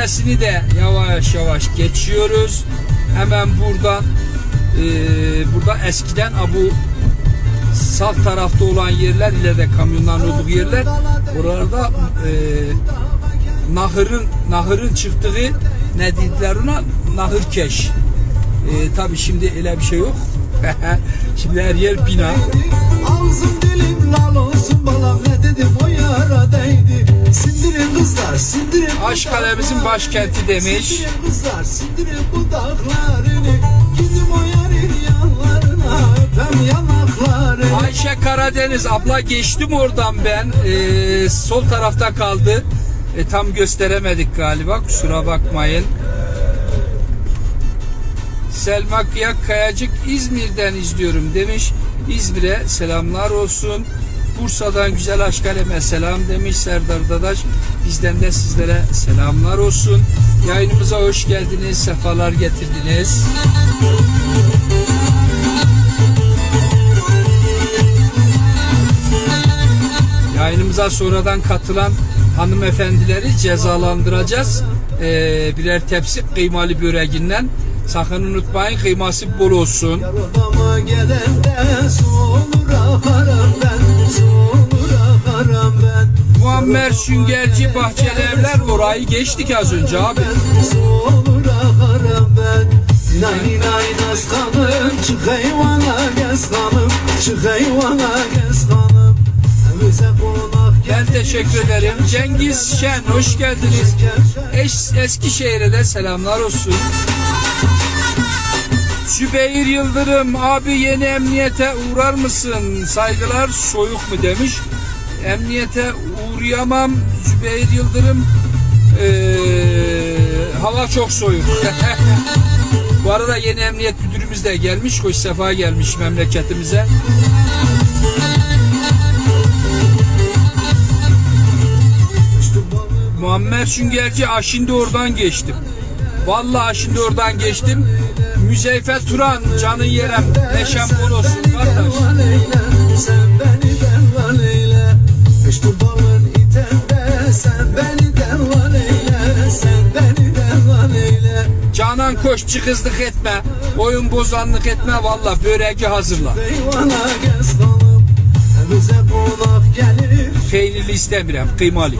Caddesi'ni de yavaş yavaş geçiyoruz. Hemen buradan e, burada eskiden bu sağ tarafta olan yerler ile de kamyonların olduğu yerler oralarda e, nahırın nahırın çıktığı ne dediler ona nahırkeş. E, tabi şimdi öyle bir şey yok. şimdi her yer bina. Ağzım dilim lal sindirin Aşkalemizin başkenti demiş. Sindirin kızlar sindirin budaklarını Gidin o yarın yanlarına öpem yanaklarını Ayşe Karadeniz abla geçtim oradan ben. Ee, sol tarafta kaldı. E, tam gösteremedik galiba. Kusura bakmayın. Selma Kıyak Kayacık İzmir'den izliyorum demiş. İzmir'e selamlar olsun. Bursa'dan güzel aşkaleme selam demiş Serdar Dadaş. Bizden de sizlere selamlar olsun. Yayınımıza hoş geldiniz, sefalar getirdiniz. Yayınımıza sonradan katılan hanımefendileri cezalandıracağız. Ee, birer tepsi kıymalı böreğinden. Sakın unutmayın kıyması bol olsun. Yar odama gelende su olur akarım ben Muammer Süngerci Bahçeli Evler orayı geçtik az önce abi. Nay nay naz kanım Çık eyvana gez kanım Çık eyvana gez kanım Bize konak Ben teşekkür ederim. Cengiz Şen hoş geldiniz. Eş, Eskişehir'e de selamlar olsun. Sübeyir Yıldırım abi yeni emniyete uğrar mısın? Saygılar soyuk mu demiş. Emniyete uğrayamam Sübeyir Yıldırım. Ee, hava çok soğuk. Bu arada yeni emniyet müdürümüz de gelmiş. Hoş sefa gelmiş memleketimize. Muammer Süngerci şimdi oradan geçtim. Vallahi şimdi oradan geçtim. Müzeyfe Turan canın yerem neşem bol olsun kardeş. Sen beni derman eyle Kış balın itende Sen beni derman eyle Sen beni derman eyle Canan koş çıkızlık etme. Oyun bozanlık etme valla böreği hazırla. Eyvana gez kanım Bize konak gelir Peynirli istemiyorum kıymalı.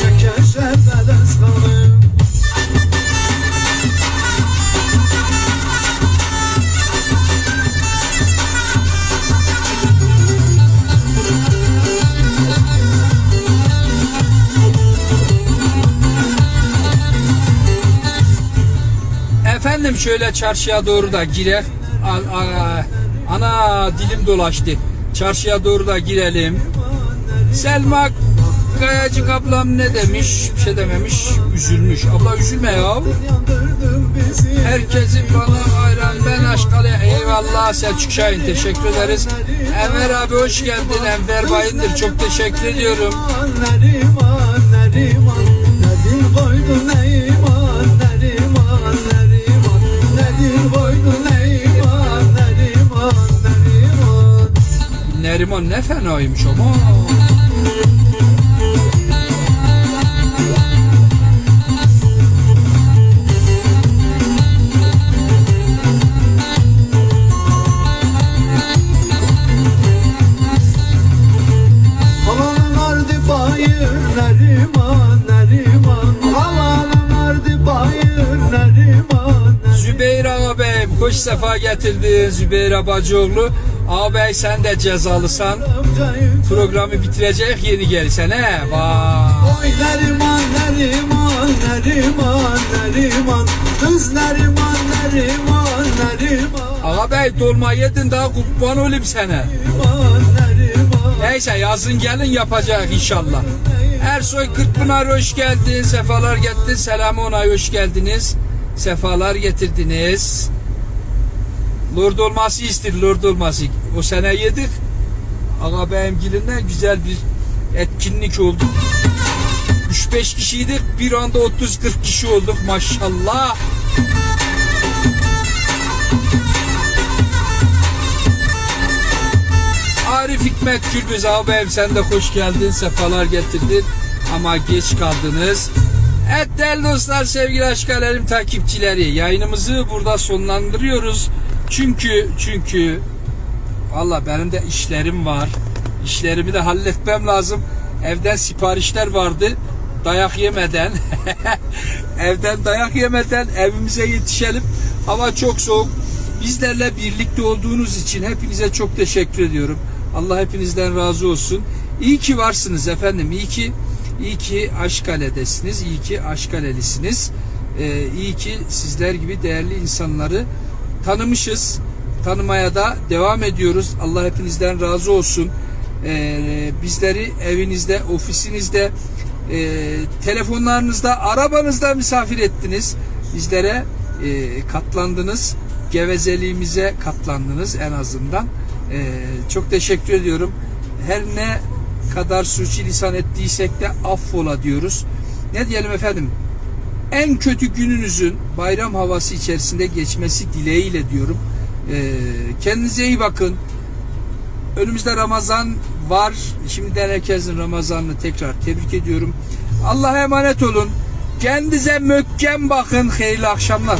Şeker şerbet ez kanım şöyle çarşıya doğru da a- ana dilim dolaştı. Çarşıya doğru da girelim. Selma Kayacık ablam ne demiş? Bir şey dememiş. Üzülmüş. Abla üzülme ya. Herkesin bana hayran. Ben Aşkale. Eyvallah Selçuk Şahin. Teşekkür ederiz. Enver abi hoş geldin. Enver Bayındır. Çok teşekkür ediyorum. Neriman ne fenaymış ama. Halanın ardı bayır Neriman, Neriman Halanın ardı bayır Neriman, Zübeyir ağabeyim hoş sefa getirdin Zübeyir Abacıoğlu. Ağabey sen de cezalısan. Programı bitirecek yeni gelsen he. Vay. Oy Neriman, Neriman, Neriman, Neriman Kız Neriman, Neriman, Neriman Ağabey dolma yedin daha kurban olayım sana. Neyse yazın gelin yapacak inşallah. Ersoy Kırkpınar hoş geldin. Sefalar getirdin. Selamı ona hoş geldiniz. Sefalar getirdiniz. Lord olması istir Lord olması. O sene yedik. Ağabeyim gilinden güzel bir etkinlik oldu. 3-5 kişiydik. Bir anda 30-40 kişi olduk maşallah. Arif Hikmet Gürbüz ağabeyim sen de hoş geldin. Sefalar getirdin. Ama geç kaldınız. Evet değerli dostlar, sevgili aşkalerim takipçileri yayınımızı burada sonlandırıyoruz. Çünkü çünkü valla benim de işlerim var. İşlerimi de halletmem lazım. Evden siparişler vardı. Dayak yemeden evden dayak yemeden evimize yetişelim. Hava çok soğuk. Bizlerle birlikte olduğunuz için hepinize çok teşekkür ediyorum. Allah hepinizden razı olsun. İyi ki varsınız efendim. İyi ki iyi ki Aşkale'desiniz. İyi ki Aşkalelisiniz. Ee, iyi ki sizler gibi değerli insanları tanımışız. Tanımaya da devam ediyoruz. Allah hepinizden razı olsun. Ee, bizleri evinizde, ofisinizde, e, telefonlarınızda, arabanızda misafir ettiniz. Bizlere e, katlandınız. Gevezeliğimize katlandınız en azından. Çok teşekkür ediyorum. Her ne kadar sürçülisan ettiysek de affola diyoruz. Ne diyelim efendim? En kötü gününüzün bayram havası içerisinde geçmesi dileğiyle diyorum. E, kendinize iyi bakın. Önümüzde Ramazan var. Şimdiden herkesin Ramazan'ını tekrar tebrik ediyorum. Allah'a emanet olun. Kendinize mökkem bakın. Hayırlı akşamlar.